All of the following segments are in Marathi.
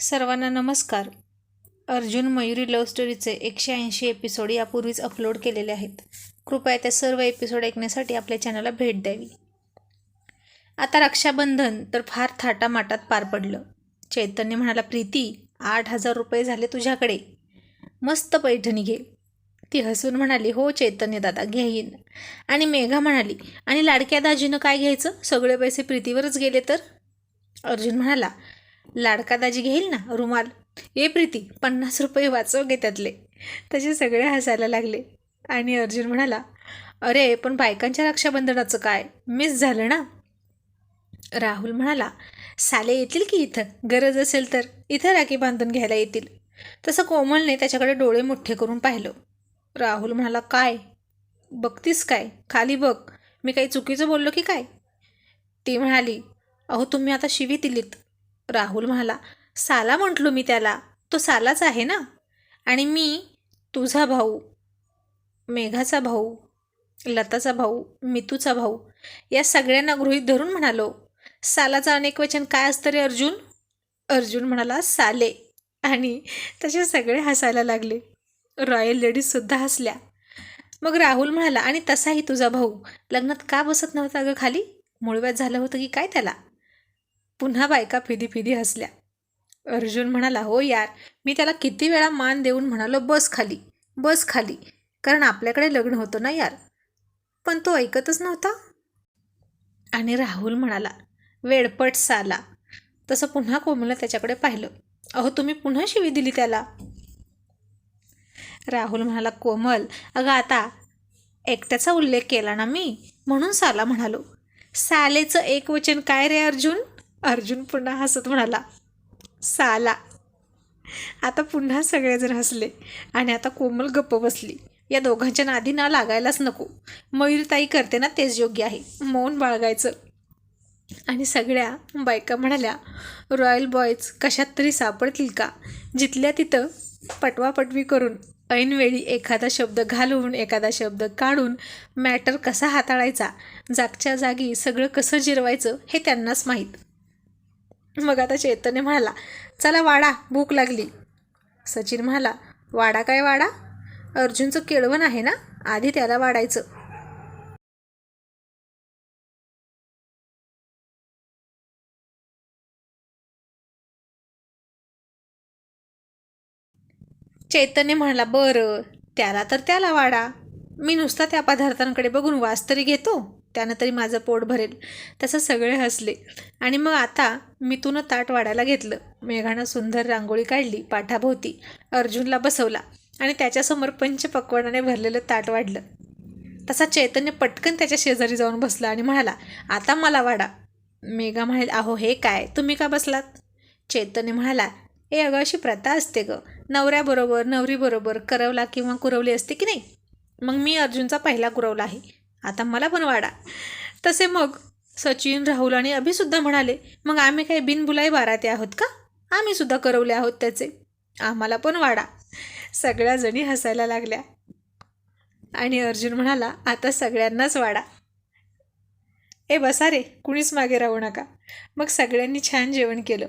सर्वांना नमस्कार. अर्जुन मयुरी लव्ह स्टोरीचे एकशे ऐंशी एपिसोड यापूर्वीच अपलोड केलेले आहेत. कृपया त्या सर्व एपिसोड ऐकण्यासाठी आपल्या चॅनलला भेट द्यावी. आता रक्षाबंधन तर फार थाटामाटात पार पडलं. चैतन्य म्हणाला प्रीती आठ हजार रुपये झाले तुझ्याकडे. मस्त पैठणी घे. ती हसून म्हणाली हो चैतन्य दादा घेईन. आणि मेघा म्हणाली आणि लाडक्या दाजीनं काय घ्यायचं? सगळे पैसे प्रीतीवरच गेले तर? अर्जुन म्हणाला लाडका दाजी घेईल ना रुमाल? ए प्रीती पन्नास रुपये वाचव घे त्यातले. तसे सगळे हसायला लागले. आणि अर्जुन म्हणाला अरे पण बायकांच्या रक्षाबंधनाचं काय? मिस झालं ना? राहुल म्हणाला साले येतील की इथं? गरज असेल तर. इथं राखी बांधून घ्यायला येतील. तसं कोमलने त्याच्याकडे डोळे मोठे करून पाहिलं. राहुल म्हणाला काय? बघतीस काय? खाली बघ. मी काही चुकीचं बोललो की काय? ती म्हणाली अहो तुम्ही आता शिवी दिलीत राहुल म्हणाला साला म्हटलो मी त्याला. तो सालाच आहे ना? आणि मी तुझा भाऊ मेघाचा भाऊ लताचा भाऊ मितूचा भाऊ या सगळ्यांना गृहीत धरून म्हणालो सालाचं अनेक वचन काय असतं रे अर्जुन? अर्जुन म्हणाला साले. आणि तसे सगळे हसायला लागले. रॉयल लेडीजसुद्धा हसल्या. मग राहुल म्हणाला आणि तसाही तुझा भाऊ. लग्नात का बसत नव्हता अगं खाली? मुळव्यात झालं होतं की काय त्याला? पुन्हा बायका फिदी फिदी हसल्या. अर्जुन म्हणाला हो यार मी त्याला किती वेळा मान देऊन म्हणालो बस खाली बस खाली कारण आपल्याकडे लग्न होतं ना यार. पण तो ऐकतच नव्हता. आणि राहुल म्हणाला वेडपट साला. तसं पुन्हा कोमलनं त्याच्याकडे पाहिलं. अहो तुम्ही पुन्हा शिवी दिली त्याला? राहुल म्हणाला कोमल अगं आता एकट्याचा उल्लेख केला ना मी म्हणून साला म्हणालो. सालेचं एक वचन काय रे अर्जुन? अर्जुन पुन्हा हसत म्हणाला साला. आता पुन्हा सगळेजण हसले आणि आता कोमल गप्प बसली. या दोघांच्या नादी ना लागायलाच नको. मयूरताई करते ना तेच योग्य आहे. मौन बाळगायचं. आणि सगळ्या बायका म्हणाल्या रॉयल बॉयज कशात तरी सापडतील का? जिथल्या तिथं पटवापटवी करून ऐनवेळी एखादा शब्द घालून एखादा शब्द काढून मॅटर कसा हाताळायचा? जागच्या जागी सगळं कसं जिरवायचं हे त्यांनाच माहीत. मग आता चैतन्य म्हणाला चला वाडा भूक लागली. सचिन म्हणाला वाडा काय वाडा? अर्जुनचं केळवण आहे ना? आधी त्याला वाढायचं. चैतन्य म्हणाला बरं त्याला तर त्याला वाडा. मी नुसता त्या पदार्थांकडे बघून वास तरी घेतो. त्यानं तरी माझं पोट भरेल. तसं सगळे हसले. आणि मग आता मितूनं ताट वाढायला घेतलं. मेघानं सुंदर रांगोळी काढली पाठाभोवती. अर्जुनला बसवला. आणि त्याच्यासमोर पंचपक्वानाने भरलेलं ताट वाढलं. तसा चैतन्य पटकन त्याच्या शेजारी जाऊन बसला आणि म्हणाला आता मला वाढा. मेघा म्हणाल अहो हे काय? तुम्ही का बसलात? चैतन्य म्हणाला ए अगं अशी प्रथा असते गं. नवऱ्याबरोबर नवरीबरोबर करवला किंवा कुरवली असते की नाही? मग मी अर्जुनचा पहिला कुरवला आहे. आता मला पण वाडा. तसे मग सचिन राहुल आणि अभिसुद्धा म्हणाले मग आम्ही काही बिनबुलाई बाराते आहोत का? आम्ही सुद्धा करवले आहोत त्याचे. आम्हाला पण वाढा सगळ्या जणी हसायला लागल्या. आणि अर्जुन म्हणाला आता सगळ्यांनाच वाडा. ए बसा रे कुणीच मागे राहू नका. मग सगळ्यांनी छान जेवण केलं.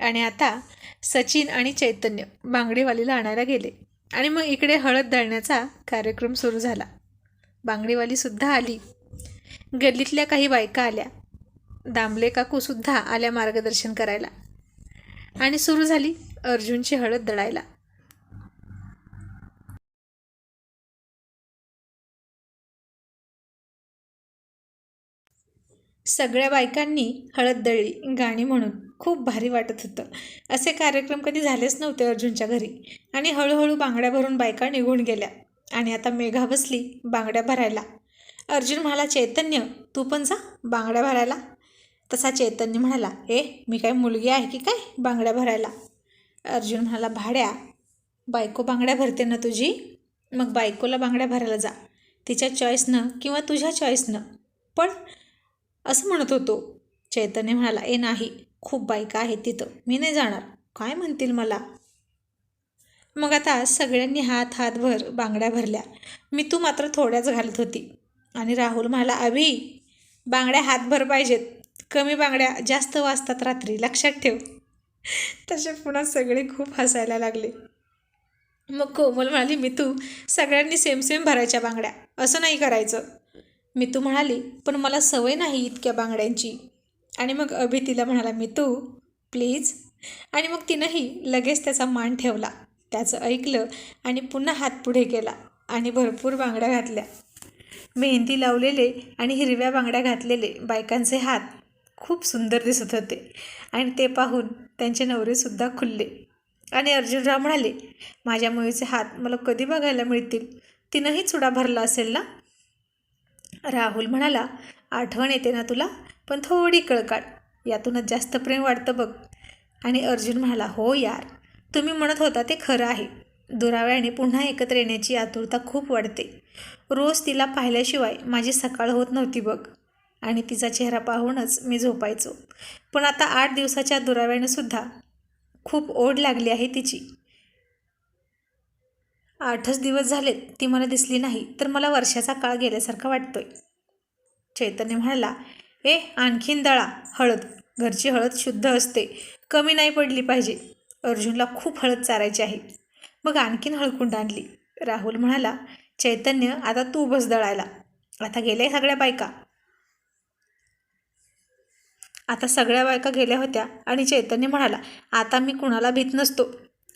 आणि आता सचिन आणि चैतन्य बांगडीवालीला आणायला गेले. आणि मग इकडे हळद दळण्याचा कार्यक्रम सुरू झाला. बांगडीवालीसुद्धा आली. गल्लीतल्या काही बायका आल्या. दांबले काकूसुद्धा आल्या मार्गदर्शन करायला. आणि सुरू झाली अर्जुनची हळद दळायला. सगळ्या बायकांनी हळद दळली गाणी म्हणून. खूप भारी वाटत होतं. असे कार्यक्रम कधी झालेच नव्हते अर्जुनच्या घरी. आणि हळूहळू बांगड्या भरून बायका निघून गेल्या. आणि आता मेघा बसली बांगड्या भरायला. अर्जुन म्हणाला चैतन्य तू पण जा बांगड्या भरायला. तसा चैतन्य म्हणाला ए मी काय मुलगी आहे की काय बांगड्या भरायला? अर्जुन म्हणाला भाड्या बायको बांगड्या भरते ना तुझी? मग बायकोला बांगड्या भरायला जा. तिच्या चॉईसनं किंवा तुझ्या चॉईसनं पण असं म्हणत होतो. चैतन्य म्हणाला ए नाही खूप बायका आहेत तिथं. मी नाही जाणार. काय म्हणतील मला? मग आता सगळ्यांनी हात हातभर बांगड्या भरल्या. मी तू मात्र थोड्याच घालत होती. आणि राहुल म्हणाला अभि बांगड्या हातभर पाहिजेत. कमी बांगड्या जास्त वाजतात रात्री. लक्षात ठेव. तसे पुन्हा सगळे खूप हसायला लागले. मग कोमल म्हणाली मी तू सगळ्यांनी सेम सेम भरायच्या बांगड्या. असं नाही करायचं. मी तू म्हणाली पण मला सवय नाही इतक्या बांगड्यांची. आणि मग अभि तिला म्हणाला मी तू प्लीज. आणि मग तिनंही लगेच त्याचा मान ठेवला. त्याचं ऐकलं आणि पुन्हा हात पुढे केला आणि भरपूर बांगड्या घातल्या. मेहंदी लावलेले आणि हिरव्या बांगड्या घातलेले बायकांचे हात खूप सुंदर दिसत होते आणि ते पाहून त्यांचे नवरेसुद्धा खुलले. आणि अर्जुनराव म्हणाले माझ्या मुलीचे हात मला कधी बघायला मिळतील? तिनंही चुडा भरला असेल ना? राहुल म्हणाला आठवण येते ना तुला पण थोडी कळकाट यातूनच जास्त प्रेम वाटतं बघ. आणि अर्जुन म्हणाला हो यार तुम्ही म्हणत होता ते खरं आहे. दुराव्याने पुन्हा एकत्र येण्याची आतुरता खूप वाढते. रोज तिला पाहिल्याशिवाय माझी सकाळ होत नव्हती बघ. आणि तिचा चेहरा पाहूनच मी झोपायचो. पण आता आठ दिवसाच्या दुराव्याने सुद्धा खूप ओढ लागली आहे तिची. आठच दिवस झालेत ती मला दिसली नाही तर मला वर्षाचा काळ गेल्यासारखा वाटतोय. चैतन्य म्हणाला ए आणखीन दळा हळद. घरची हळद शुद्ध असते. कमी नाही पडली पाहिजे. अर्जुनला खूप हळद चारायची आहे. मग आणखीन हळकुंड आणली. राहुल म्हणाला चैतन्य आता तू बस दळायला. आता गेल्या सगळ्या बायका. आता सगळ्या बायका गेल्या होत्या आणि चैतन्य म्हणाला आता मी कुणाला भीत नसतो.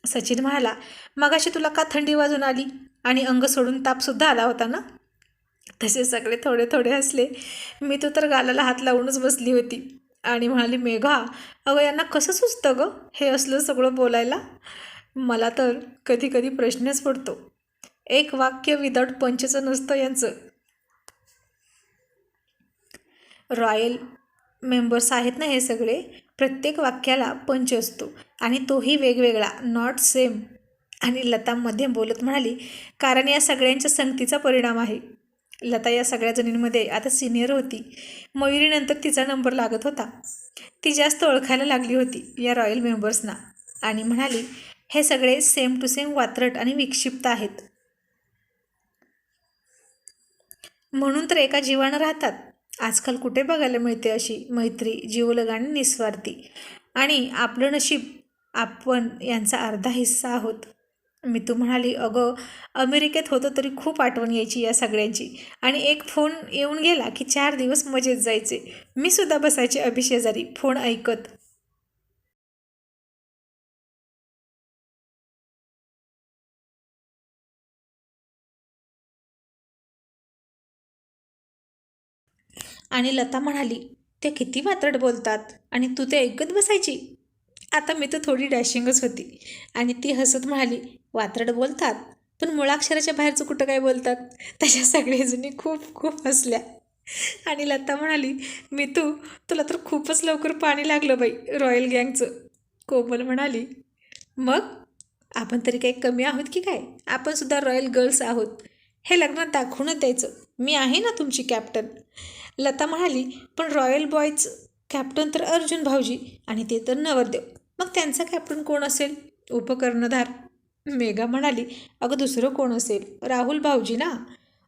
सचिन म्हणाला मगाशी तुला का थंडी वाजून आली? आणि अंग सोडून तापसुद्धा आला होता ना? तसे सगळे थोडे थोडे हसले. मी तो तर गालाला हात लावूनच बसली होती. आणि म्हणाली मेघा अगं यांना कसं सुचतं गं? हे असलं सगळं बोलायला? मला तर कधी कधी प्रश्नच पडतो. एक वाक्य विदाऊट पंचचं नसतं यांचं. रॉयल मेंबर्स आहेत ना हे सगळे प्रत्येक वाक्याला पंच असतो आणि तोही वेगवेगळा नॉट सेम आणि लतामध्ये बोलत म्हणाली कारण या सगळ्यांच्या संगतीचा परिणाम आहे. लता या सगळ्या जणींमध्ये आता सिनियर होती. मयुरीनंतर तिचा नंबर लागत होता. ती जास्त ओळखायला लागली होती या रॉयल मेंबर्सना आणि म्हणाली हे सगळे सेम टू सेम वात्रट आणि विक्षिप्त आहेत. म्हणून तर एका जीवानं राहतात. आजकाल कुठे बघायला मिळते अशी मैत्री जीवलग आणि निस्वार्थी. आणि आपलं नशीब आपण यांचा अर्धा हिस्सा आहोत. मी तू म्हणाली अगं अमेरिकेत होतं तरी खूप आठवण यायची या सगळ्यांची. आणि एक फोन येऊन गेला की चार दिवस मजेत जायचे. मी सुद्धा बसायचे अभिशेजारी फोन ऐकत. आणि लता म्हणाली ते किती वात्रट बोलतात आणि तू ते ऐकत बसायची? आता मी तर थोडी डॅशिंगच होती. आणि ती हसत म्हणाली वात्रड बोलतात पण मुळाक्षराच्या बाहेरचं कुठं काय बोलतात? त्याच्या सगळेजणी खूप खूप हसल्या. आणि लता म्हणाली मी तू तुला तर खूपच लवकर पाणी लागलं बाई रॉयल गँगचं. कोमल म्हणाली मग? आपण तरी काही कमी आहोत की काय? आपण सुद्धा रॉयल गर्ल्स आहोत. हे लग्नात दाखवूनच द्यायचं. मी आहे ना तुमची कॅप्टन. लता म्हणाली पण रॉयल बॉयज कॅप्टन तर अर्जुन भाऊजी आणि ते तर नवरदेव. मग त्यांचा कॅप्टन कोण असेल? उपकर्णधार. मेघा म्हणाली अगं दुसरं कोण असेल? राहुल भाऊजी ना?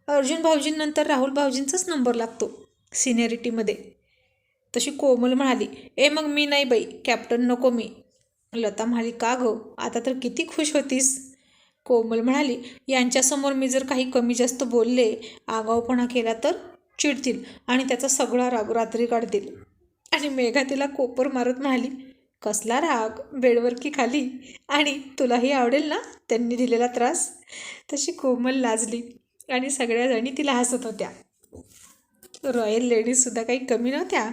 अर्जुन भाऊजींनंतर राहुल भाऊजींचाच नंबर लागतो सिनियरिटीमध्ये तशी कोमल म्हणाली ए मग मी नाही बाई कॅप्टन नको मी. लता म्हणाली का गं? आता तर किती खुश होतीस. कोमल म्हणाली यांच्यासमोर मी जर काही कमी जास्त बोलले आगाऊपणा केला तर चिडतील आणि त्याचा सगळा राग रात्री काढतील. आणि मेघा तिला कोपर मारत म्हणाली कसला राग बेडवर की खाली. आणि तुलाही आवडेल ना? त्यांनी दिलेला त्रास. तशी कोमल लाजली आणि सगळ्याजणी तिला हसत होत्या. रॉयल लेडीजसुद्धा काही कमी नव्हत्या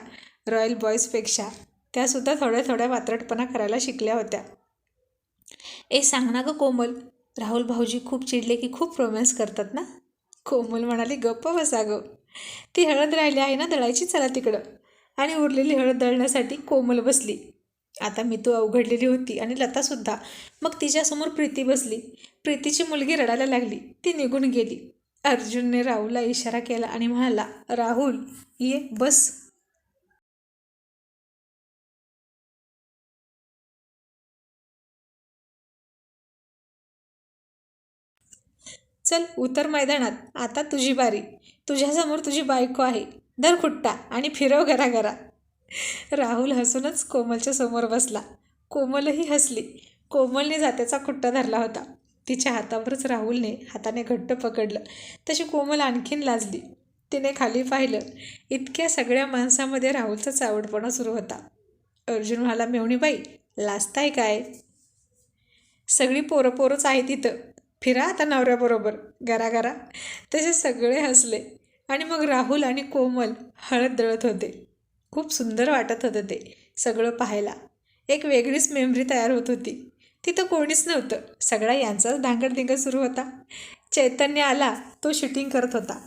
रॉयल बॉईजपेक्षा त्यासुद्धा थोड्या थोड्या वात्रटपणा करायला शिकल्या होत्या. ए सांग ना गं कोमल राहुल भाऊजी खूप चिडले की खूप रोमॅन्स करतात ना? कोमल म्हणाली गप्प बसा गं. ती हळद राहिली आहे ना दळायची चला तिकडं. आणि उरलेली हळद दळण्यासाठी कोमल बसली. आता मी तू अवघडलेली होती आणि लतासुद्धा मग तिच्यासमोर प्रीती बसली. प्रीतीची मुलगी रडायला लागली. ती निघून गेली. अर्जुनने राहुलला इशारा केला आणि म्हणाला राहुल ये बस. चल उतर मैदानात. आता तुझी बारी. तुझ्यासमोर तुझी बायको आहे. दर खुट्टा आणि फिरव घरा घरा राहुल हसूनच कोमलच्या समोर बसला. कोमलही हसली. कोमलने जात्याचा खुट्टा धरला होता. तिच्या हातावरच राहुलने हाताने घट्ट पकडलं. तशी कोमल आणखीन लाजली. तिने खाली पाहिलं. इतक्या सगळ्या माणसामध्ये राहुलचा चावडपणा सुरू होता. अर्जुन म्हणाला मेवणीबाई लाजताय काय? सगळी पोरं पोरंच आहेत तिथं फिरा आता नवऱ्याबरोबर. गरा. तसे सगळे हसले. आणि मग राहुल आणि कोमल हळद दळत होते. खूप सुंदर वाटत होतं ते सगळं पाहायला. एक वेगळीच मेमरी तयार होत होती. तिथं कोणीच नव्हतं. सगळा यांचाच धांगडधिंग सुरू होता. चैतन्य आला तो शूटिंग करत होता.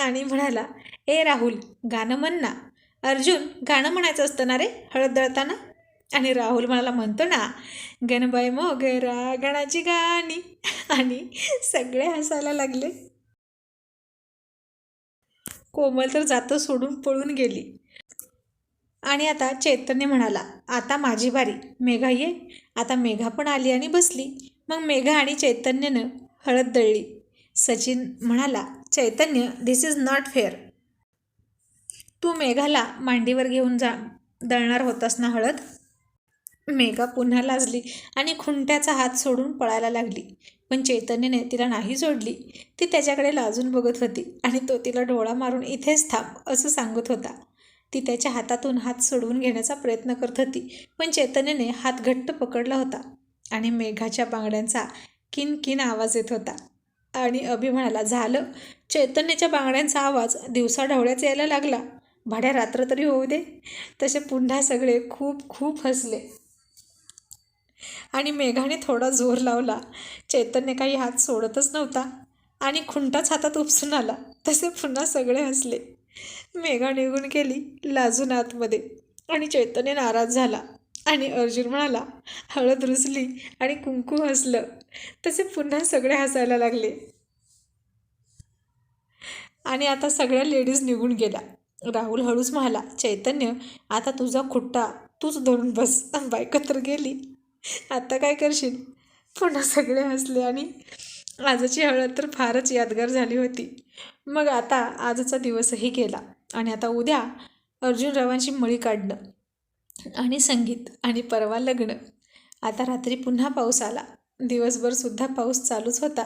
आणि म्हणाला ए राहुल गाणं म्हण ना. अर्जुन गाणं म्हणायचं असतं ना रे? हळद दळताना? आणि राहुल म्हणाला म्हणतो ना. गणबाई मोगरा गणाची गाणी. आणि सगळे हसायला लागले. कोमल तर जातं सोडून पळून गेली. आणि आता चैतन्य म्हणाला आता माझी बारी. मेघा ये. आता मेघा पण आली आणि बसली. मग मेघा आणि चैतन्यनं हळद दळली. सचिन म्हणाला Chaitanya this is not fair तू मेघाला मांडीवर घेऊन जा. दळणार होतास ना हळद? मेघा पुन्हा लाजली आणि खुंट्याचा हात सोडून पळायला लागली. पण चैतन्यने तिला नाही सोडली ती त्याच्याकडे लाजून बघत होती आणि तो तिला डोळा मारून इथेच थांब असं सांगत होता. ती त्याच्या हातातून हात सोडवून घेण्याचा प्रयत्न करत होती पण चैतन्यने हात घट्ट पकडला होता आणि मेघाच्या बांगड्यांचा किन किन आवाज येत होता. आणि अभि म्हणाला झालं. चैतन्याच्या बांगड्यांचा आवाज दिवसा ढवळ्याच यायला लागला. भाड्या रात्र तरी होऊ दे. तसे पुन्हा सगळे खूप खूप हसले. आणि मेघाने थोडा जोर लावला. चैतन्य काही हात सोडतच नव्हता आणि खुंटाच हातात उपसून आला. तसे पुन्हा सगळे हसले. मेघा निघून गेली लाजून आतमध्ये आणि चैतन्य नाराज झाला आणि अर्जुन म्हणाला हळद रुजली आणि कुंकू हसलं. तसे पुन्हा सगळे हसायला लागले. आणि आता सगळ्या लेडीज निघून गेल्या. राहुल हळूच म्हणाला चैतन्य आता तुझा खुट्टा तूच धरून बस. बायको तर गेली. आता काय करशील? पुन्हा सगळे हसले आणि आजची हळद तर फारच यादगार झाली होती. मग आता आजचा दिवसही गेला आणि आता उद्या अर्जुन रावांची मळी काढणं आणि संगीत आणि परवा लग्न. आता रात्री पुन्हा पाऊस आला. दिवसभरसुद्धा पाऊस चालूच होता.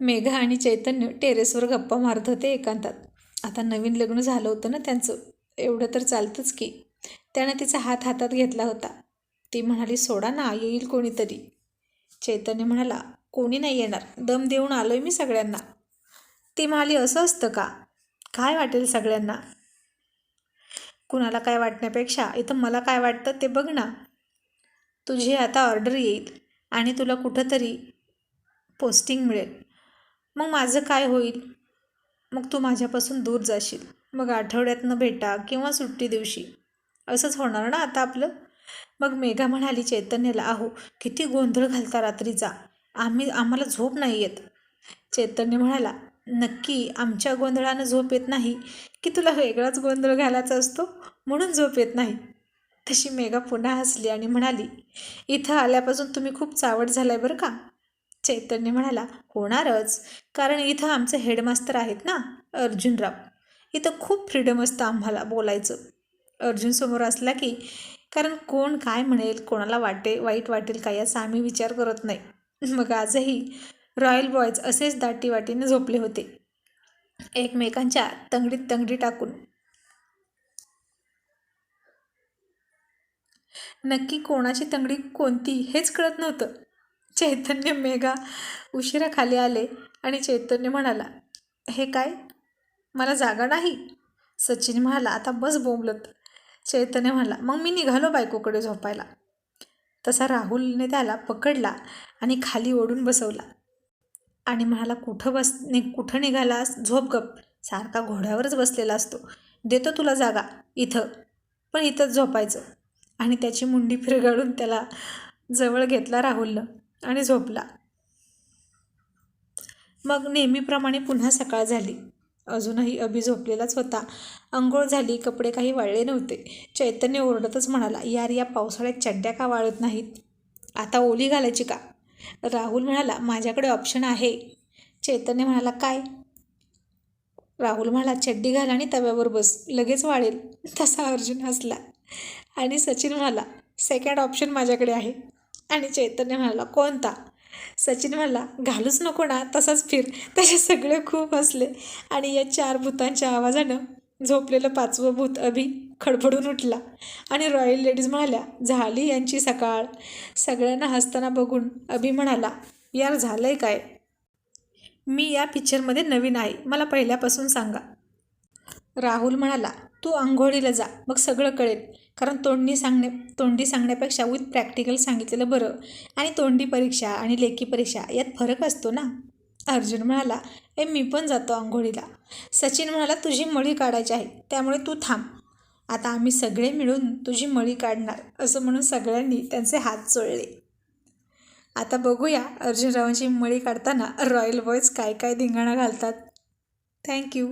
मेघा आणि चैतन्य टेरेसवर गप्पा मारत होते एकांतात. आता नवीन लग्न झालं होतं ना त्यांचं. एवढं तर चालतंच की. त्यानं तिचा हात हातात घेतला होता. ती म्हणाली सोडा ना येईल कोणीतरी. चैतन्य म्हणाला कोणी नाही येणार दम देऊन आलोय मी सगळ्यांना. ती म्हणाली असं असतं का? काय वाटेल सगळ्यांना? कुणाला काय वाटण्यापेक्षा इथं मला काय वाटतं ते बघ ना. तुझी आता ऑर्डर येईल आणि तुला कुठंतरी पोस्टिंग मिळेल. मग माझं काय होईल? मग तू माझ्यापासून दूर जाशील. मग आठवड्यातनं भेटा किंवा सुट्टी दिवशी. असंच होणार ना आता आपलं? मग मेघा म्हणाली चैतन्याला आहो किती गोंधळ घालता रात्रीचा. आम्ही आम्हाला झोप नाही येत. चैतन्य म्हणाला नक्की आमच्या गोंधळानं झोप येत नाही. की तुला वेगळाच गोंधळ घालायचा असतो? म्हणून झोप येत नाही. तशी मेघा पुन्हा हसली आणि म्हणाली इथं आल्यापासून तुम्ही खूप चावट झालाय बरं का? चैतन्य म्हणाला होणारच. कारण इथं आमचे हेडमास्तर आहेत ना अर्जुनराव. इथं खूप फ्रीडम असतं आम्हाला बोलायचं. अर्जुन समोर असला की कारण कोण काय म्हणेल कोणाला वाटे वाईट वाटेल काय याचा आम्ही विचार करत नाही. मग आजही रॉयल बॉयज असेच दाटी वाटीने झोपले होते. एकमेकांच्या तंगडीत तंगडी टाकून. नक्की कोणाची तंगडी कोणती हेच कळत नव्हतं. चैतन्य मेघा उशिरा खाली आले आणि चैतन्य म्हणाला हे काय? मला जागा नाही? सचिन म्हणाला आता बस बोंबलत. चैतन्य म्हणाला मग मी निघालो बायकोकडे झोपायला. तसा राहुलने त्याला पकडला आणि खाली ओढून बसवला. आणि म्हणाला कुठं बस नि कुठं निघालास? झोप गप. सारखा घोड्यावरच बसलेला असतो. देतो तुला जागा. इथं. पण इथंच झोपायचं. आणि त्याची मुंडी फिरगाळून त्याला जवळ घेतला राहुलनं आणि झोपला. मग नेहमीप्रमाणे पुन्हा सकाळ झाली. अजूनही अभि झोपलेलाच होता. अंघोळ झाली कपडे काही वाळले नव्हते. चैतन्य ओरडतच म्हणाला यार या पावसाळ्यात चड्ड्या का वाळत नाहीत? आता ओली घालायची का? राहुल म्हणाला माझ्याकडे ऑप्शन आहे. चैतन्य म्हणाला काय? राहुल म्हणाला चड्डी घाल आणि तव्यावर बस लगेच वाळेल. तसा अर्जुन हसला. आणि सचिन म्हणाला सेकंड ऑप्शन माझ्याकडे आहे. आणि चैतन्य म्हणाला कोणता? सचिन म्हणला घालूच नको ना तसाच फिर. त्याचे सगळे खूप हसले आणि या चार भूतांच्या आवाजानं झोपलेलं पाचवं भूत अभि खडबडून उठला आणि रॉयल लेडीज म्हणाल्या झाली यांची सकाळ. सगळ्यांना हसताना बघून अभि म्हणाला यार झालंय काय? मी या पिक्चरमध्ये नवीन आहे मला पहिल्यापासून सांगा. राहुल म्हणाला तू आंघोळीला जा मग सगळं कळेल. कारण तोंडी सांगणे तोंडी सांगण्यापेक्षा विथ प्रॅक्टिकल सांगितलेलं बरं. आणि तोंडी परीक्षा आणि लेखी परीक्षा यात फरक असतो ना? अर्जुन म्हणाला ए मी पण जातो आंघोळीला. सचिन म्हणाला तुझी मळी काढायची आहे त्यामुळे तू थांब. आता आम्ही सगळे मिळून तुझी मळी काढणार असं म्हणून सगळ्यांनी त्यांचे हात चोळले आता बघूया अर्जुनरावांची मळी काढताना रॉयल बॉयज काय काय धिंगाणा घालतात. थँक्यू